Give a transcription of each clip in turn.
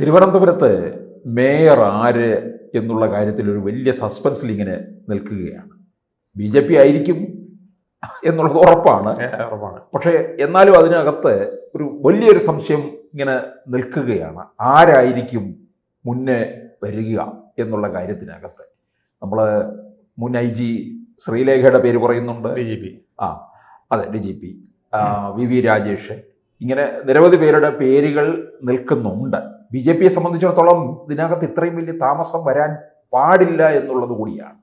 തിരുവനന്തപുരത്ത് മേയർ ആര് എന്നുള്ള കാര്യത്തിൽ ഒരു വലിയ സസ്പെൻസിൽ ഇങ്ങനെ നിൽക്കുകയാണ്. ബി ജെ പി ആയിരിക്കും എന്നുള്ളത് ഉറപ്പാണ്. ഉറപ്പാണ്. പക്ഷേ എന്നാലും അതിനകത്ത് ഒരു വലിയൊരു സംശയം ഇങ്ങനെ നിൽക്കുകയാണ്. ആരായിരിക്കും മുന്നേ വരിക എന്നുള്ള കാര്യത്തിനകത്ത്? നമ്മൾ മുൻ ഐ ജി ശ്രീലേഖയുടെ പേര് പറയുന്നുണ്ട്. D G P. ആ അതെ D G P. V V Rajesh. ഇങ്ങനെ നിരവധി പേരുടെ പേരുകൾ നിൽക്കുന്നുണ്ട്. ബി ജെ പിയെ സംബന്ധിച്ചിടത്തോളം ഇതിനകത്ത് ഇത്രയും വലിയ താമസം വരാൻ പാടില്ല എന്നുള്ളത് കൂടിയാണ്.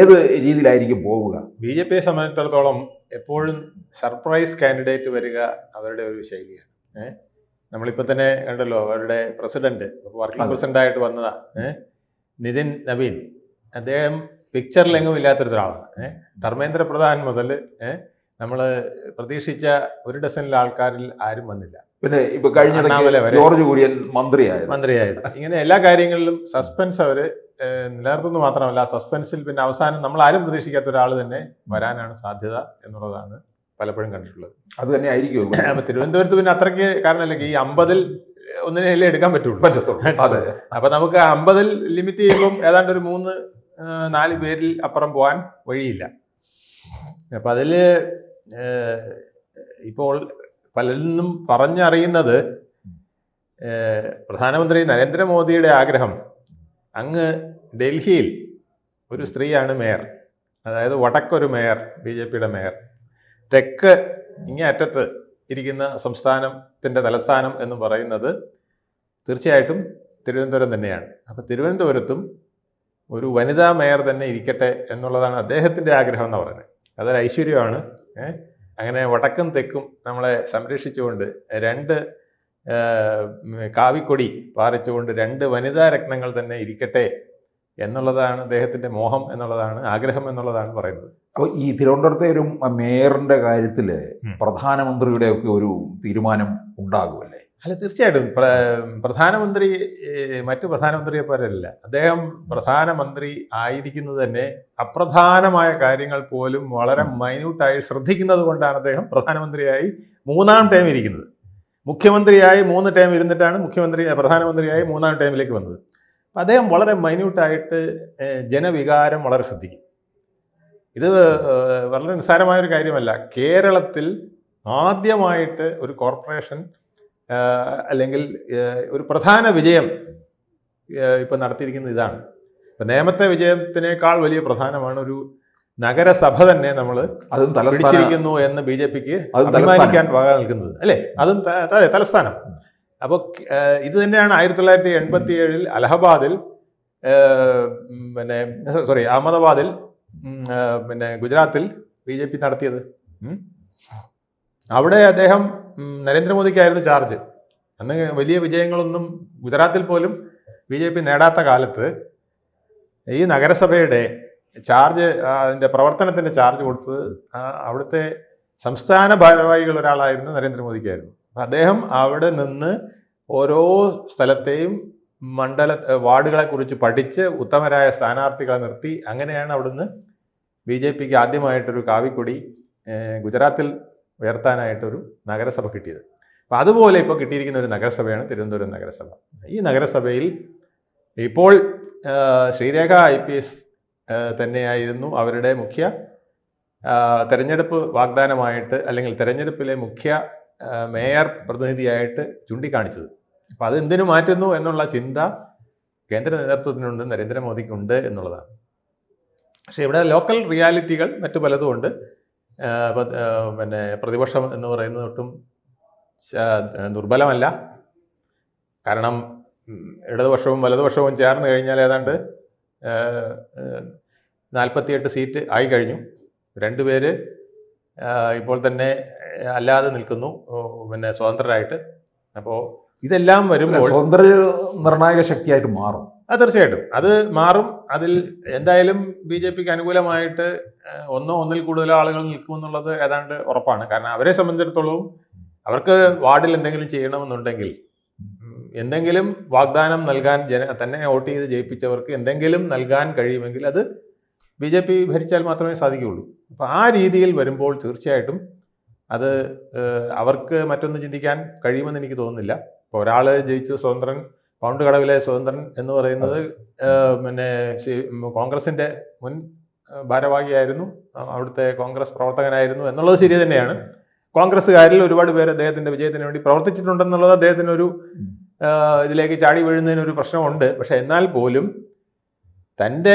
ഏത് രീതിയിലായിരിക്കും പോവുക? ബി ജെ പിയെ സംബന്ധിച്ചിടത്തോളം എപ്പോഴും സർപ്രൈസ് കാൻഡിഡേറ്റ് വരിക അവരുടെ ഒരു ശൈലിയാണ്. ഏഹ് നമ്മളിപ്പോൾ തന്നെ കണ്ടല്ലോ അവരുടെ പ്രസിഡന്റ് വർക്കിംഗ് പ്രസിഡന്റ് ആയിട്ട് വന്നതാ. ഏഹ് നിതിൻ നവീൻ. അദ്ദേഹം പിക്ചറിലെങ്ങും ഇല്ലാത്തൊരാളാണ് ഏഹ് ധർമ്മേന്ദ്ര പ്രധാൻ മുതൽ ഏഹ് നമ്മൾ പ്രതീക്ഷിച്ച ഒരു ഡസനിലെ ആൾക്കാരിൽ ആരും വന്നില്ല. പിന്നെ ഇപ്പൊ കഴിഞ്ഞ ജോർജ് കുര്യൻ മന്ത്രിയായത് മന്ത്രിയായത് ഇങ്ങനെ എല്ലാ കാര്യങ്ങളിലും സസ്പെൻസ് അവർ നിലനിർത്തുന്നു മാത്രമല്ല സസ്പെൻസിൽ പിന്നെ അവസാനം നമ്മൾ ആരും പ്രതീക്ഷിക്കാത്ത ഒരാൾ തന്നെ വരാനാണ് സാധ്യത എന്നുള്ളതാണ് പലപ്പോഴും കണ്ടിട്ടുള്ളത്. അത് തന്നെ ആയിരിക്കും തിരുവനന്തപുരത്ത് പിന്നെ അത്രയ്ക്ക് കാരണമല്ല ഈ അമ്പതിൽ ഒന്നിനല്ലേ എടുക്കാൻ പറ്റുള്ളൂ. പറ്റത്തുള്ളൂ. അതെ. അപ്പൊ നമുക്ക് അമ്പതിൽ ലിമിറ്റ് ചെയ്യുമ്പോൾ ഏതാണ്ട് ഒരു മൂന്ന് നാല് പേരിൽ അപ്പുറം പോകാൻ വഴിയില്ല. അപ്പൊ അതിൽ ഇപ്പോൾ പലരിൽ നിന്നും പറഞ്ഞറിയുന്നത് പ്രധാനമന്ത്രി നരേന്ദ്രമോദിയുടെ ആഗ്രഹം. അങ്ങ് ഡൽഹിയിൽ ഒരു സ്ത്രീയാണ് മേയർ. അതായത് വടക്കൊരു മേയർ ബി ജെ പിയുടെ മേയർ. തെക്ക് ഇങ്ങേ അറ്റത്ത് ഇരിക്കുന്ന സംസ്ഥാനത്തിന്റെ തലസ്ഥാനം എന്ന് പറയുന്നത് തീർച്ചയായിട്ടും തിരുവനന്തപുരം തന്നെയാണ്. അപ്പോൾ തിരുവനന്തപുരത്തും ഒരു വനിതാ മേയർ തന്നെ ഇരിക്കട്ടെ എന്നുള്ളതാണ് അദ്ദേഹത്തിന്റെ ആഗ്രഹം എന്ന് പറയുന്നത്. അതൊരു ഐശ്വര്യമാണ്. അങ്ങനെ വടക്കും തെക്കും നമ്മളെ സംരക്ഷിച്ചുകൊണ്ട് രണ്ട് കാവിക്കൊടി പാറിച്ചുകൊണ്ട് രണ്ട് വനിതാ രത്നങ്ങൾ തന്നെ ഇരിക്കട്ടെ എന്നുള്ളതാണ് അദ്ദേഹത്തിന്റെ മോഹം എന്നുള്ളതാണ് ആഗ്രഹം എന്നുള്ളതാണ് പറയുന്നത്. അപ്പോൾ ഈ തിരുവനന്തപുരത്തെ ഒരു മേയറിന്റെ കാര്യത്തിൽ. പ്രധാനമന്ത്രിയുടെ ഒക്കെ ഒരു തീരുമാനം ഉണ്ടാകുമല്ലേ? അല്ല തീർച്ചയായിട്ടും. പ്ര- പ്രധാനമന്ത്രി മറ്റു പ്രധാനമന്ത്രിയെ പോലെയല്ല അദ്ദേഹം പ്രധാനമന്ത്രി ആയിരിക്കുന്നത് തന്നെ അപ്രധാനമായ കാര്യങ്ങൾ പോലും വളരെ മൈന്യൂട്ടായി ശ്രദ്ധിക്കുന്നത് കൊണ്ടാണ് അദ്ദേഹം പ്രധാനമന്ത്രിയായി മൂന്നാം ടൈം ഇരിക്കുന്നത്. മുഖ്യമന്ത്രിയായി മൂന്ന് ടൈം ഇരുന്നിട്ടാണ് മുഖ്യമന്ത്രി പ്രധാനമന്ത്രിയായി മൂന്നാം ടൈമിലേക്ക് വന്നത്. അദ്ദേഹം വളരെ മൈന്യൂട്ടായിട്ട് ജനവികാരം വളരെ ശ്രദ്ധിക്കും. ഇത് വളരെ നിസ്സാരമായൊരു കാര്യമല്ല. കേരളത്തിൽ ആദ്യമായിട്ട് ഒരു കോർപ്പറേഷൻ അല്ലെങ്കിൽ ഒരു പ്രധാന വിജയം ഇപ്പം നടത്തിയിരിക്കുന്നത് ഇതാണ്. ഇപ്പം നേമത്തെ വിജയത്തിനേക്കാൾ വലിയ പ്രധാനമാണ് ഒരു നഗരസഭ തന്നെ നമ്മൾ അതും പിടിച്ചിരിക്കുന്നു എന്ന് ബി ജെ പിക്ക് അഭിമാനിക്കാൻ വക നിൽക്കുന്നത് അല്ലേ? അതും അതെ തലസ്ഥാനം. അപ്പോൾ ഇത് തന്നെയാണ് ആയിരത്തി തൊള്ളായിരത്തി എൺപത്തി ഏഴിൽ അലഹബാദിൽ പിന്നെ സോറി അഹമ്മദാബാദിൽ പിന്നെ ഗുജറാത്തിൽ ബി ജെ പി നടത്തിയത്. അവിടെ അദ്ദേഹം നരേന്ദ്രമോദിക്കായിരുന്നു ചാർജ് അന്ന് വലിയ വിജയങ്ങളൊന്നും ഗുജറാത്തിൽ പോലും ബി ജെ പി നേടാത്ത കാലത്ത് ഈ നഗരസഭയുടെ ചാർജ് അതിന്റെ പ്രവർത്തനത്തിന്റെ ചാർജ് കൊടുത്തത് അവിടുത്തെ സംസ്ഥാന ഭാരവാഹികൾ ഒരാളായിരുന്നു നരേന്ദ്രമോദിക്കായിരുന്നു. അദ്ദേഹം അവിടെ നിന്ന് ഓരോ സ്ഥലത്തെയും മണ്ഡല വാർഡുകളെ കുറിച്ച് പഠിച്ച് ഉത്തമരായ സ്ഥാനാർത്ഥികളെ നിർത്തി അങ്ങനെയാണ് അവിടുന്ന് ബി ജെ പിക്ക് ആദ്യമായിട്ടൊരു കാവിക്കൊടി ഗുജറാത്തിൽ ഉയർത്താനായിട്ടൊരു നഗരസഭ കിട്ടിയത്. അപ്പോൾ അതുപോലെ ഇപ്പോൾ കിട്ടിയിരിക്കുന്ന ഒരു നഗരസഭയാണ് തിരുവനന്തപുരം നഗരസഭ. ഈ നഗരസഭയിൽ ഇപ്പോൾ ശ്രീരേഖ ഐ പി എസ് തന്നെയായിരുന്നു അവരുടെ മുഖ്യ തെരഞ്ഞെടുപ്പ് വാഗ്ദാനമായിട്ട് അല്ലെങ്കിൽ തെരഞ്ഞെടുപ്പിലെ മുഖ്യ മേയർ പ്രതിനിധിയായിട്ട് ചൂണ്ടിക്കാണിച്ചത്. അപ്പോൾ അത് എന്തിനു മാറ്റുന്നു എന്നുള്ള ചിന്ത കേന്ദ്ര നേതൃത്വത്തിനുണ്ട് നരേന്ദ്രമോദിക്കുണ്ട് എന്നുള്ളതാണ്. പക്ഷേ ഇവിടെ ലോക്കൽ റിയാലിറ്റികൾ മറ്റു പലതും ഉണ്ട് ആ, ഇപ്പം, ആ, പിന്നെ പ്രതിപക്ഷം എന്ന് പറയുന്നത് ഒട്ടും ദുർബലമല്ല. കാരണം ഇടതുപക്ഷവും വലതുപക്ഷവും ചേർന്ന് കഴിഞ്ഞാൽ ഏതാണ്ട് നാൽപ്പത്തിയെട്ട് സീറ്റ് ആയി കഴിഞ്ഞു. രണ്ടുപേര് ഇപ്പോൾ തന്നെ അല്ലാതെ നിൽക്കുന്നു. പിന്നെ സ്വതന്ത്രരായിട്ട്. അപ്പോൾ ഇതെല്ലാം വരുമ്പോൾ സ്വതന്ത്ര നിർണായക ശക്തിയായിട്ട് മാറും. അത് തീർച്ചയായിട്ടും. അത് മാറും. അതിൽ എന്തായാലും ബി ജെ പിക്ക് അനുകൂലമായിട്ട് ഒന്നോ ഒന്നിൽ കൂടുതലോ ആളുകൾ നിൽക്കുമെന്നുള്ളത് ഏതാണ്ട് ഉറപ്പാണ്. കാരണം അവരെ സംബന്ധിച്ചിടത്തോളം അവർക്ക് വാർഡിൽ എന്തെങ്കിലും ചെയ്യണമെന്നുണ്ടെങ്കിൽ എന്തെങ്കിലും വാഗ്ദാനം നൽകാൻ ജന തന്നെ വോട്ട് ചെയ്ത് ജയിപ്പിച്ചവർക്ക് എന്തെങ്കിലും നൽകാൻ കഴിയുമെങ്കിൽ അത് ബി ജെ പി ഭരിച്ചാൽ മാത്രമേ സാധിക്കുകയുള്ളൂ. അപ്പോൾ ആ രീതിയിൽ വരുമ്പോൾ തീർച്ചയായിട്ടും അത് അവർക്ക് മറ്റൊന്ന് ചിന്തിക്കാൻ കഴിയുമെന്ന് എനിക്ക് തോന്നുന്നില്ല. ഇപ്പോൾ ഒരാൾ ജയിച്ച് സ്വതന്ത്രൻ പൗണ്ട് കടവിലെ സ്വതന്ത്രൻ എന്ന് പറയുന്നത് പിന്നെ കോൺഗ്രസിന്റെ മുൻ ഭാരവാഹിയായിരുന്നു. അവിടുത്തെ കോൺഗ്രസ് പ്രവർത്തകനായിരുന്നു എന്നുള്ളത് ശരി തന്നെയാണ്. കോൺഗ്രസ്സുകാരിൽ ഒരുപാട് പേര് അദ്ദേഹത്തിന്റെ വിജയത്തിന് വേണ്ടി പ്രവർത്തിച്ചിട്ടുണ്ടെന്നുള്ളത് അദ്ദേഹത്തിന് ഒരു ഇതിലേക്ക് ചാടി വീഴുന്നതിന് ഒരു പ്രശ്നമുണ്ട്. പക്ഷെ എന്നാൽ പോലും തന്റെ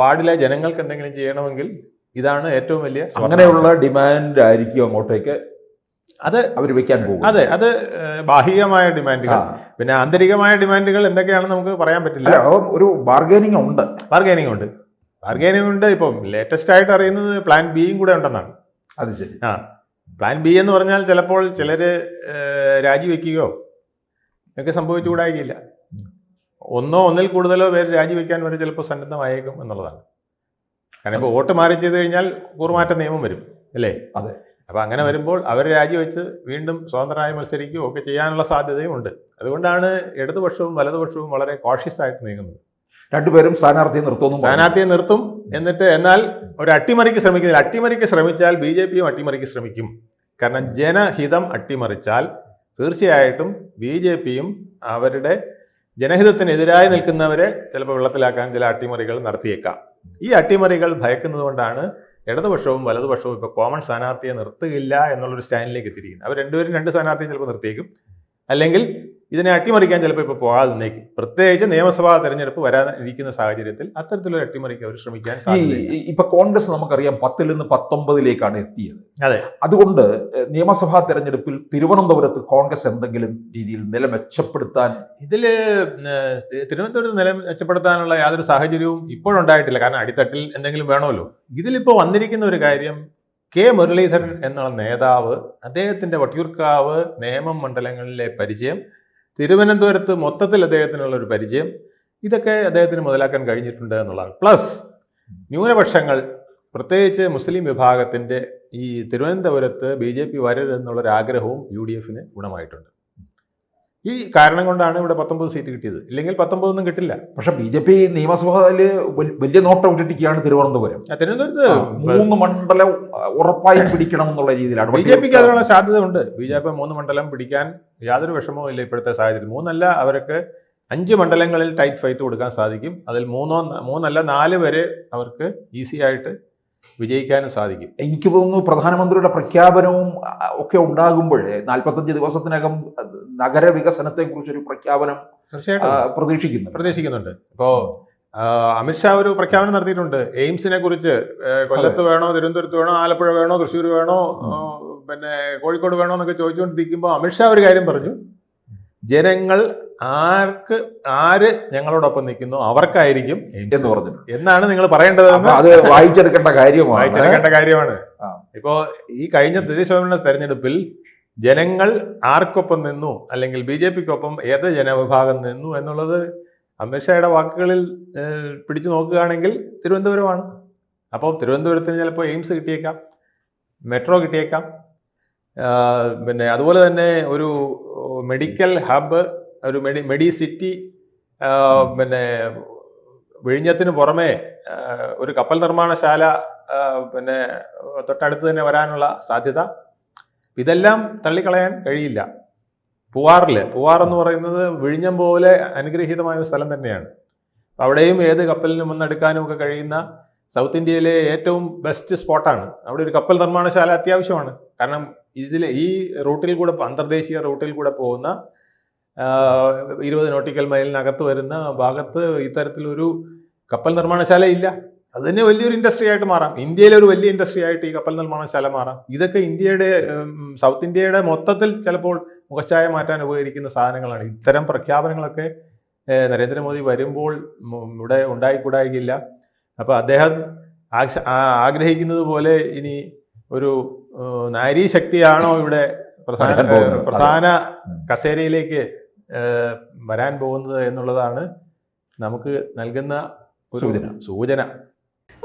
വാർഡിലെ ജനങ്ങൾക്ക് എന്തെങ്കിലും ചെയ്യണമെങ്കിൽ ഇതാണ് ഏറ്റവും വലിയ അങ്ങനെയുള്ള ഡിമാൻഡ് ആയിരിക്കും അങ്ങോട്ടേക്ക്. അത് അവർ വെക്കാൻ പോകും അതെ അത് ബാഹികമായ ഡിമാൻഡുകൾ. പിന്നെ ആന്തരികമായ ഡിമാൻഡുകൾ എന്തൊക്കെയാണെന്ന് നമുക്ക് പറയാൻ പറ്റില്ല. ഒരു ബാർഗൈനിങ് ഉണ്ട്. ബാർഗൈനിങ് ഉണ്ട്. ബാർഗൈനിങ് ഉണ്ട്. ഇപ്പം ലേറ്റസ്റ്റ് ആയിട്ട് അറിയുന്നത് പ്ലാൻ ബിയും കൂടെ ഉണ്ടെന്നാണ്. അത് ശരി. ആ. പ്ലാൻ ബി എന്ന് പറഞ്ഞാൽ ചിലപ്പോൾ ചിലർ രാജിവെക്കുകയോ ഒക്കെ സംഭവിച്ചുകൂടായില്ല ഒന്നോ ഒന്നിൽ കൂടുതലോ പേര് രാജിവെക്കാൻ വരെ ചിലപ്പോൾ സന്നദ്ധമായേക്കും എന്നുള്ളതാണ്. കാരണം ഇപ്പോൾ വോട്ട് മാറി ചെയ്ത് കഴിഞ്ഞാൽ കൂറുമാറ്റ നിയമം വരും അല്ലേ? അതെ. അപ്പൊ അങ്ങനെ വരുമ്പോൾ അവർ രാജിവെച്ച് വീണ്ടും സ്വതന്ത്രമായി മത്സരിക്കുകയോ ഒക്കെ ചെയ്യാനുള്ള സാധ്യതയും ഉണ്ട് അതുകൊണ്ടാണ് ഇടതുപക്ഷവും വലതുപക്ഷവും വളരെ കോഷ്യസ് ആയിട്ട് നീങ്ങുന്നത്. രണ്ടുപേരും സ്ഥാനാർത്ഥിയെ നിർത്തും സ്ഥാനാർത്ഥിയെ നിർത്തും എന്നിട്ട് എന്നാൽ ഒരു അട്ടിമറിക്ക് ശ്രമിക്കുന്നില്ല. അട്ടിമറിക്ക് ശ്രമിച്ചാൽ ബി ജെ പിയും അട്ടിമറിക്ക് ശ്രമിക്കും. കാരണം ജനഹിതം അട്ടിമറിച്ചാൽ തീർച്ചയായിട്ടും ബി ജെ പിയും അവരുടെ ജനഹിതത്തിനെതിരായി നിൽക്കുന്നവരെ ചിലപ്പോൾ വെള്ളത്തിലാക്കാൻ ചില അട്ടിമറികൾ നടത്തിയേക്കാം. ഈ അട്ടിമറികൾ ഭയക്കുന്നത് കൊണ്ടാണ് ഇടതുപക്ഷവും വലതുപക്ഷവും ഇപ്പോൾ കോമൺ സ്ഥാനാർത്ഥിയെ നിർത്തുകയില്ല എന്നുള്ളൊരു സ്റ്റാൻഡിലേക്ക് എത്തിയിരിക്കുന്നത് അവർ രണ്ടുപേരും രണ്ട് സ്ഥാനാർത്ഥിയെ ചിലപ്പോൾ നിർത്തിയേക്കും. അല്ലെങ്കിൽ ഇതിനെ അട്ടിമറിക്കാൻ ചിലപ്പോൾ ഇപ്പോൾ പോകാതെ നിന്നേക്കും. പ്രത്യേകിച്ച് നിയമസഭാ തെരഞ്ഞെടുപ്പ് വരാനിരിക്കുന്ന സാഹചര്യത്തിൽ അത്തരത്തിലൊരു അട്ടിമറിക്ക് അവർ ശ്രമിക്കാൻ ഇപ്പൊ കോൺഗ്രസ് നമുക്കറിയാം പത്തിൽ നിന്ന് പത്തൊമ്പതിലേക്കാണ് എത്തിയത്. അതെ. അതുകൊണ്ട് നിയമസഭാ തെരഞ്ഞെടുപ്പിൽ തിരുവനന്തപുരത്ത് കോൺഗ്രസ് എന്തെങ്കിലും രീതിയിൽ നില മെച്ചപ്പെടുത്താൻ ഇതിൽ തിരുവനന്തപുരത്ത് നില മെച്ചപ്പെടുത്താനുള്ള യാതൊരു സാഹചര്യവും ഇപ്പോഴുണ്ടായിട്ടില്ല. കാരണം അടിത്തട്ടിൽ എന്തെങ്കിലും വേണമല്ലോ. ഇതിലിപ്പോൾ വന്നിരിക്കുന്ന ഒരു കാര്യം കെ. മുരളീധരൻ എന്നുള്ള നേതാവ് അദ്ദേഹത്തിന്റെ വട്ടിയൂർക്കാവ് നേമം മണ്ഡലങ്ങളിലെ പരിചയം തിരുവനന്തപുരത്ത് മൊത്തത്തിൽ അദ്ദേഹത്തിനുള്ള ഒരു പരിചയം. ഇതൊക്കെ അദ്ദേഹത്തിന് മുതലാക്കാൻ കഴിഞ്ഞിട്ടുണ്ട് എന്നുള്ളതാണ്. പ്ലസ് ന്യൂനപക്ഷങ്ങൾ പ്രത്യേകിച്ച് മുസ്ലിം വിഭാഗത്തിന്റെ ഈ തിരുവനന്തപുരത്ത് ബി ജെ പി വരരുതെന്നുള്ളൊരാഗ്രഹവും യു ഡി എഫിന് ഗുണമായിട്ടുണ്ട്. ഈ കാരണം കൊണ്ടാണ് ഇവിടെ പത്തൊമ്പത് സീറ്റ് കിട്ടിയത്. ഇല്ലെങ്കിൽ പത്തൊമ്പതൊന്നും കിട്ടില്ല. പക്ഷെ ബി ജെ പി നിയമസഭയിൽ വലിയ നോട്ടം ഇട്ടിരിക്കുകയാണ് തിരുവനന്തപുരം. തിരുവനന്തപുരത്ത് മൂന്ന് മണ്ഡലം ഉറപ്പായും പിടിക്കണം എന്നുള്ള രീതിയിലാണ് ബി ജെ പിക്ക് അതിനുള്ള സാധ്യത ഉണ്ട് ബി ജെ പി മൂന്ന് മണ്ഡലം പിടിക്കാൻ യാതൊരു വിഷമവും ഇല്ല ഇപ്പോഴത്തെ സാഹചര്യം മൂന്നല്ല അവർക്ക് അഞ്ച് മണ്ഡലങ്ങളിൽ ടൈറ്റ് ഫൈറ്റ് കൊടുക്കാൻ സാധിക്കും. അതിൽ മൂന്നോ മൂന്നല്ല നാല് വരെ അവർക്ക് ഈസി ആയിട്ട് വിജയിക്കാനും സാധിക്കും. എനിക്ക് തോന്നുന്നു പ്രധാനമന്ത്രിയുടെ പ്രഖ്യാപനവും ഒക്കെ ഉണ്ടാകുമ്പോൾ നാൽപ്പത്തഞ്ച് ദിവസത്തിനകം നഗരവികസനത്തെ കുറിച്ചൊരു പ്രഖ്യാപനം തീർച്ചയായിട്ടും. പ്രതീക്ഷിക്കുന്നു പ്രതീക്ഷിക്കുന്നുണ്ട്. ഇപ്പോ അമിത്ഷാ ഒരു പ്രഖ്യാപനം നടത്തിയിട്ടുണ്ട്. എയിംസിനെ കുറിച്ച് കൊല്ലത്ത് വേണോ തിരുവനന്തപുരത്ത് വേണോ ആലപ്പുഴ വേണോ തൃശ്ശൂർ വേണോ പിന്നെ കോഴിക്കോട് വേണോ എന്നൊക്കെ ചോദിച്ചുകൊണ്ടിരിക്കുമ്പോൾ അമിത്ഷാ ഒരു കാര്യം പറഞ്ഞു. ജനങ്ങൾ ആർക്ക് ആര് ഞങ്ങളോടൊപ്പം നിൽക്കുന്നു അവർക്കായിരിക്കും എന്ന് പറഞ്ഞു എന്നാണ് നിങ്ങൾ പറയേണ്ടത് അത് വായിച്ചെടുക്കേണ്ട കാര്യമാണ്. വായിച്ചെടുക്കേണ്ട കാര്യമാണ്. ഇപ്പോ ഈ കഴിഞ്ഞ തദ്ദേശഭരണ തെരഞ്ഞെടുപ്പിൽ ജനങ്ങൾ ആർക്കൊപ്പം നിന്നു? അല്ലെങ്കിൽ ബി ജെ പിക്കൊപ്പം ഏത് ജനവിഭാഗം നിന്നു എന്നുള്ളത് അമിത്ഷായുടെ വാക്കുകളിൽ പിടിച്ചു നോക്കുകയാണെങ്കിൽ തിരുവനന്തപുരമാണ്. അപ്പോൾ തിരുവനന്തപുരത്തിന് ചിലപ്പോൾ എയിംസ് കിട്ടിയേക്കാം മെട്രോ കിട്ടിയേക്കാം. പിന്നെ അതുപോലെ തന്നെ ഒരു മെഡിക്കൽ ഹബ്ബ് ഒരു മെഡി മെഡി സിറ്റി പിന്നെ വിഴിഞ്ഞത്തിന് പുറമേ ഒരു കപ്പൽ നിർമ്മാണശാല പിന്നെ തൊട്ടടുത്ത് തന്നെ വരാനുള്ള സാധ്യത ഇതെല്ലാം തള്ളിക്കളയാൻ കഴിയില്ല. പൂവാറിൽ പൂവാർ എന്ന് പറയുന്നത് വിഴിഞ്ഞം പോലെ അനുഗ്രഹീതമായ ഒരു സ്ഥലം തന്നെയാണ്. അവിടെയും ഏത് കപ്പലിനും വന്നെടുക്കാനും ഒക്കെ കഴിയുന്ന സൗത്ത് ഇന്ത്യയിലെ ഏറ്റവും ബെസ്റ്റ് സ്പോട്ടാണ് അവിടെ ഒരു കപ്പൽ നിർമ്മാണശാല അത്യാവശ്യമാണ്. കാരണം ഇതിൽ ഈ റൂട്ടിൽ കൂടെ അന്തർദേശീയ റൂട്ടിൽ കൂടെ പോകുന്ന ഇരുപത് നോട്ടിക്കൽ മൈലിനകത്ത് വരുന്ന ഭാഗത്ത് ഇത്തരത്തിലൊരു കപ്പൽ നിർമ്മാണശാല ഇല്ല. അത് തന്നെ വലിയൊരു ഇൻഡസ്ട്രി ആയിട്ട് മാറാം. ഇന്ത്യയിലെ ഒരു വലിയ ഇൻഡസ്ട്രി ആയിട്ട് ഈ കപ്പൽ നിർമ്മാണശാല മാറാം. ഇതൊക്കെ ഇന്ത്യയുടെ സൗത്ത് ഇന്ത്യയുടെ മൊത്തത്തിൽ ചിലപ്പോൾ മുഖച്ഛായ മാറ്റാൻ ഉപകരിക്കുന്ന സാധനങ്ങളാണ്. ഇത്തരം പ്രഖ്യാപനങ്ങളൊക്കെ നരേന്ദ്രമോദി വരുമ്പോൾ ഇവിടെ ഉണ്ടായിക്കൂടായിക്കില്ല അപ്പോൾ അദ്ദേഹം ആക്ഷ- ആഗ്രഹിക്കുന്നത് പോലെ ഇനി ഒരു നാരീ ശക്തിയാണോ ഇവിടെ പ്രധാന പ്രധാന കസേരയിലേക്ക് വരാൻ പോകുന്നത് എന്നുള്ളതാണ് നമുക്ക് നൽകുന്ന ഒരു. സൂചന.